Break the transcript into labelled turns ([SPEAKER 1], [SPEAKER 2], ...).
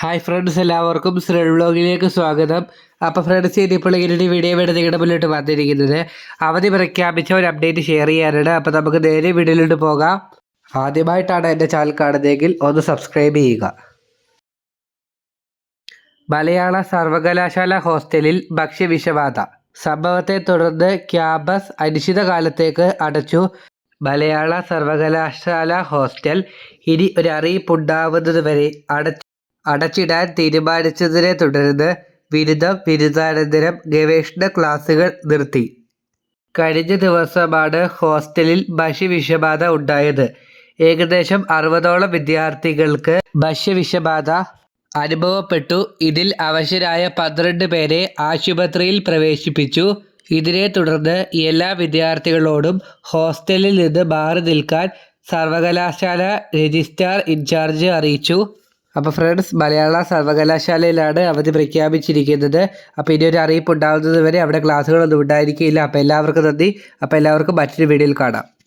[SPEAKER 1] Hi friends എല്ലാവർക്കും ശ്രീ വ്ളോഗിലേക്ക് സ്വാഗതം. അപ്പോൾ ഫ്രണ്ട്സ് ഇനിയിപ്പോൾ ഇങ്ങനെ വീഡിയോ വേണ്ടി നിങ്ങളുടെ മുന്നിലോട്ട് വന്നിരിക്കുന്നത് അവധി പ്രഖ്യാപിച്ച ഒരു അപ്ഡേറ്റ് ഷെയർ ചെയ്യാനാണ്. അപ്പോൾ നമുക്ക് നേരെ വീഡിയോയിലോട്ട് പോകാം. ആദ്യമായിട്ടാണ് എന്റെ ചാനൽ കാണുന്നതെങ്കിൽ ഒന്ന് സബ്സ്ക്രൈബ് ചെയ്യുക. മലയാള സർവകലാശാല ഹോസ്റ്റലിൽ ഭക്ഷ്യവിഷബാധ. സംഭവത്തെ തുടർന്ന് ക്യാമ്പസ് അനിശ്ചിതകാലത്തേക്ക് അടച്ചു. മലയാള സർവകലാശാല ഹോസ്റ്റൽ ഇനി ഒരു അറിയിപ്പുണ്ടാവുന്നതുവരെ അടച്ചു. അടച്ചിടാൻ തീരുമാനിച്ചതിനെ തുടർന്ന് ബിരുദം ബിരുദാനന്തരം ഗവേഷണ ക്ലാസുകൾ നിർത്തി. കഴിഞ്ഞ ദിവസമാണ് ഹോസ്റ്റലിൽ ഭക്ഷ്യവിഷബാധ ഉണ്ടായത്. ഏകദേശം അറുപതോളം വിദ്യാർത്ഥികൾക്ക് ഭക്ഷ്യവിഷബാധ അനുഭവപ്പെട്ടു. ഇതിൽ അവശരായ പന്ത്രണ്ട് പേരെ ആശുപത്രിയിൽ പ്രവേശിപ്പിച്ചു. ഇതിനെ തുടർന്ന് എല്ലാ വിദ്യാർത്ഥികളോടും ഹോസ്റ്റലിൽ നിന്ന് മാറി നിൽക്കാൻ സർവകലാശാല രജിസ്ട്രാർ ഇൻചാർജ് അറിയിച്ചു. അപ്പോൾ ഫ്രണ്ട്സ് മലയാള സർവകലാശാലയിലാണ് അവധി പ്രഖ്യാപിച്ചിരിക്കുന്നത്. അപ്പോൾ ഇനി ഒരു അറിയിപ്പ് ഉണ്ടാകുന്നത് വരെ അവിടെ ക്ലാസ്സുകളൊന്നും ഉണ്ടായിരിക്കില്ല അപ്പോൾ എല്ലാവർക്കും നന്ദി. അപ്പോൾ എല്ലാവർക്കും മറ്റൊരു വീഡിയോയിൽ കാണാം.